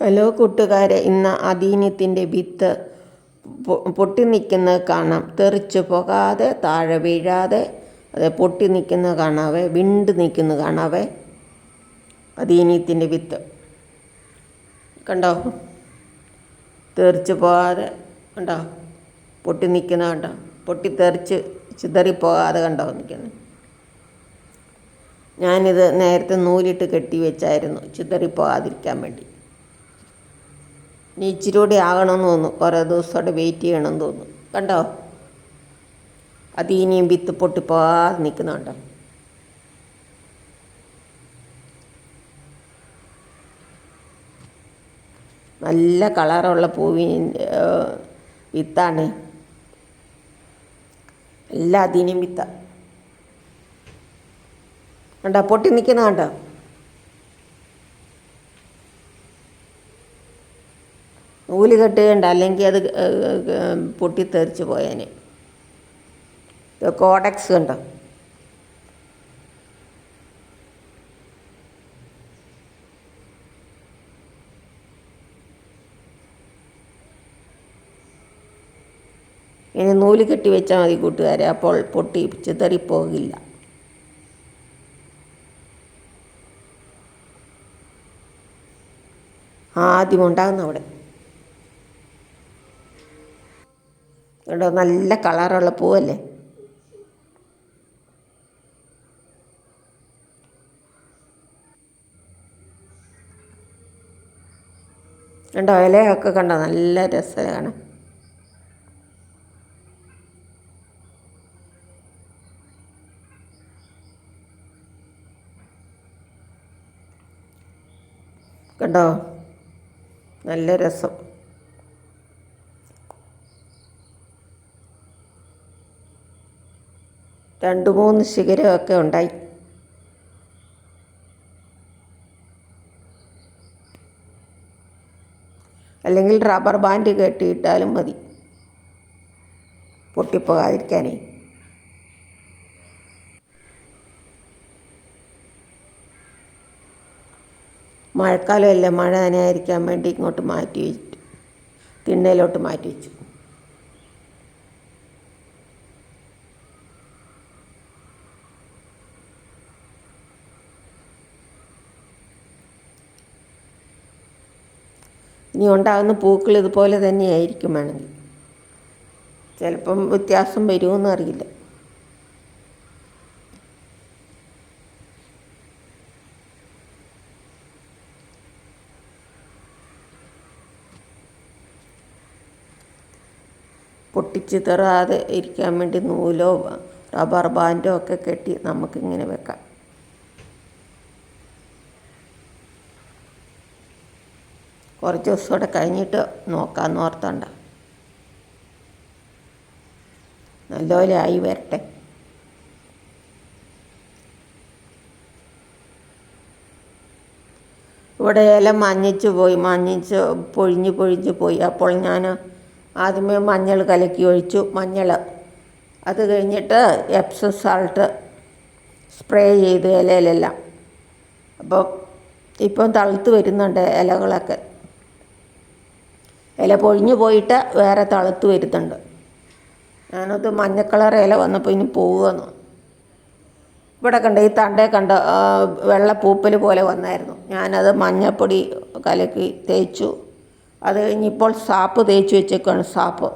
Hello കൂട്ടുകാരെ ഇന്ന് അധീനത്തിന്റെ വിത്ത് പൊട്ടി നിൽക്കുന്നത് കാണാം. തെറിച്ച് പോകാതെ താഴെ വീഴാതെ അത് പൊട്ടി നിൽക്കുന്നത് കാണാവേ വിണ്ട് നിൽക്കുന്നത് കാണാവേ. അധീനത്തിന്റെ വിത്ത്. കണ്ടോ? തെറിച്ച് പോകാതെ കണ്ടോ? പൊട്ടി നിൽക്കുന്ന കണ്ടോ? പൊട്ടി തെറിച്ച് ചിതറിപ്പോകാതെ കണ്ടോ നിൽക്കുന്നത്? ഞാനിത് നേരത്തെ നൂലിട്ട് കെട്ടി വെച്ചായിരുന്നു ചിതറിപ്പോകാതിരിക്കാൻ വേണ്ടി. ഇനി ഇച്ചിരി കൂടി ആകണമെന്ന് തോന്നുന്നു. കുറേ ദിവസത്തോടെ വെയിറ്റ് ചെയ്യണമെന്ന് തോന്നുന്നു. കണ്ടോ? അത് ഇനിയും വിത്ത് പൊട്ടിപ്പോകാതെ നിൽക്കുന്നുണ്ടോ നല്ല കളറുള്ള പൂവിന്റെ വിത്താണ്. എല്ലാ അതിനും വിത്ത. കണ്ടോ? പൊട്ടി നിൽക്കുന്ന കണ്ടോ? നൂൽ കെട്ടുകയുണ്ട് അല്ലെങ്കിൽ അത് പൊട്ടിത്തെറിച്ച് പോയേനെ. കോഡക്സ് ഉണ്ടോ ഇനി നൂൽ കെട്ടി വെച്ചാൽ മതി കൂട്ടുകാരെ അപ്പോൾ പൊട്ടി ചിതറിപ്പോകില്ല. ആദ്യം ഉണ്ടാകുന്ന അവിടെ കേട്ടോ നല്ല കളറുള്ള പൂവല്ലേ? കണ്ടോ? ഇലയൊക്കെ കണ്ടോ? നല്ല രസമാണ് കണ്ടോ? നല്ല രസം. രണ്ട് മൂന്ന് ശിഖരമൊക്കെ ഉണ്ടായി. അല്ലെങ്കിൽ റബ്ബർ ബാൻഡ് കെട്ടിയിട്ടാലും മതി. പൊട്ടിപ്പോകാതിരിക്കാനേ. മഴക്കാലമല്ലേ മഴ നനയാതിരിക്കാൻ വേണ്ടി ഇങ്ങോട്ട് മാറ്റി വെച്ചു തിണ്ണയിലോട്ട് മാറ്റി വെച്ചു. ഇനി ഉണ്ടാകുന്ന പൂക്കൾ ഇതുപോലെ തന്നെയായിരിക്കും വേണമെങ്കിൽ. ചിലപ്പം വ്യത്യാസം വരുമെന്ന് അറിയില്ല. പൊട്ടിച്ച് തെറാതെ ഇരിക്കാൻ വേണ്ടി നൂലോ റബ്ബർ ബാൻഡോ ഒക്കെ കെട്ടി നമുക്കിങ്ങനെ വെക്കാം. കുറച്ച് ദിവസം കൂടെ കഴിഞ്ഞിട്ട് നോക്കാമെന്ന് ഓർത്തണ്ട. നല്ലപോലെ ആയി വരട്ടെ. ഇവിടെ ഇല മഞ്ഞിച്ച് പോയി മഞ്ഞിച്ച് പൊഴിഞ്ഞ് പൊഴിഞ്ഞ് പോയി. അപ്പോൾ ഞാൻ ആദ്യമേ മഞ്ഞൾ കലക്കി ഒഴിച്ചു മഞ്ഞൾ. അത് കഴിഞ്ഞിട്ട് എപ്സം സാൾട്ട് സ്പ്രേ ചെയ്ത് ഇലയിലെല്ലാം. അപ്പോൾ ഇപ്പം തളുത്ത് വരുന്നുണ്ട് ഇലകളൊക്കെ. ഇല പൊഴിഞ്ഞു പോയിട്ട് വേറെ തളുത്ത് വരുന്നുണ്ട് ഞാനത് മഞ്ഞ കളർ ഇല വന്നപ്പോൾ ഇനി പോവുകയെന്ന്. ഇവിടെ കണ്ട ഈ തണ്ടേ കണ്ട വെള്ള പൂപ്പൽ പോലെ വന്നായിരുന്നു. ഞാനത് മഞ്ഞപ്പൊടി കലക്കി തേച്ചു. അത് കഴിഞ്ഞിപ്പോൾ സാപ്പ് തേച്ച് വെച്ചേക്കാണ് സാപ്പ്.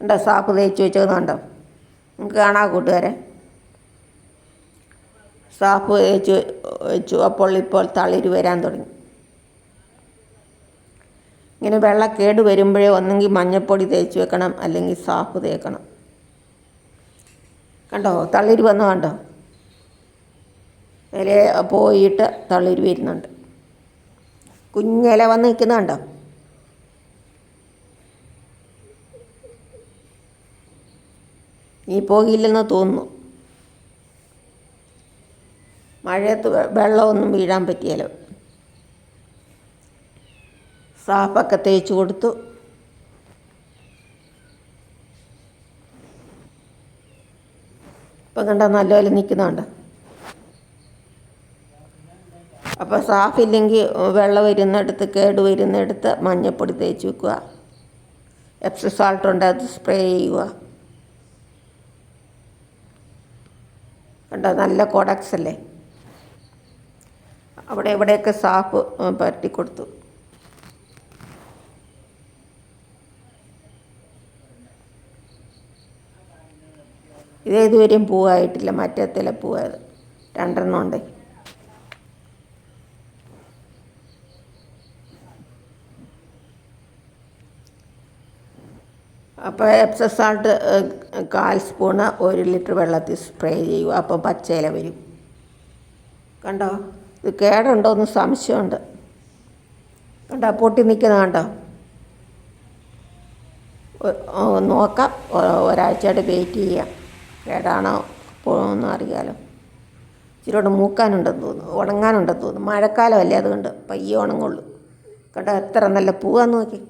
ഉണ്ടോ സാപ്പ് തേച്ച് വെച്ചേക്കുന്നുണ്ടോ നിങ്ങൾക്ക് കാണാം കൂട്ടുകാരെ. സാപ്പ് തേച്ച് വെച്ചു അപ്പോൾ ഇപ്പോൾ തളിര് വരാൻ തുടങ്ങി. ഇങ്ങനെ വെള്ളക്കേട് വരുമ്പോഴേ ഒന്നെങ്കിൽ മഞ്ഞപ്പൊടി തേച്ച് വെക്കണം അല്ലെങ്കിൽ സാഫ് തേക്കണം. കണ്ടോ? തളിര് വന്നു കണ്ടോ? ഇല പോയിട്ട് തളിര് വരുന്നുണ്ട്. കുഞ്ഞില വന്ന് നിൽക്കുന്ന കണ്ടോ? നീ പോകില്ലെന്ന് തോന്നുന്നു. മഴയത്ത് വെള്ളമൊന്നും വീഴാൻ പറ്റിയല്ലോ. സാപ്പൊക്കെ തേച്ച് കൊടുത്തു. ഇപ്പം കണ്ട നല്ലപോലെ നിൽക്കുന്നുണ്ട്. അപ്പം സാഫില്ലെങ്കിൽ വെള്ളം വരുന്നിടത്ത് കേട് വരുന്നിടത്ത് മഞ്ഞപ്പൊടി തേച്ച് വെക്കുക. എപ്സ സാൾട്ട് ഉണ്ട് അത് സ്പ്രേ ചെയ്യുക. കണ്ടോ നല്ല കൊടക്സ് അല്ലേ? അവിടെ ഇവിടെയൊക്കെ സാഫ് പരട്ടി കൊടുത്തു. ഇത് ഇതുവരെയും പൂവായിട്ടില്ല. മറ്റത്തിലെ പൂവായത്. രണ്ടെണ്ണം ഉണ്ട്. അപ്പോൾ എപ്സം സാൾട്ട് കാൽ സ്പൂണ് ഒരു ലിറ്റർ വെള്ളത്തിൽ സ്പ്രേ ചെയ്യുക അപ്പോൾ പച്ചയില വരും. കണ്ടോ? ഇത് കേടുണ്ടോ എന്ന് സംശയമുണ്ട്. കണ്ടോ? പൊട്ടി നിൽക്കുന്ന കണ്ടോ? നോക്കാം. ഒരാഴ്ചയായിട്ട് വെയിറ്റ് ചെയ്യാം. കേടാണോ പോകുമെന്ന് അറിയാലോ. ഇച്ചിരി കൂടെ മൂക്കാനുണ്ടെന്ന് തോന്നുന്നു ഉണങ്ങാനുണ്ടെന്ന് തോന്നുന്നു. മഴക്കാലമല്ലേ അതുകൊണ്ട് പയ്യെ ഉണങ്ങുള്ളൂ. കേട്ടോ എത്ര നല്ല പൂവാന്ന് നോക്കി.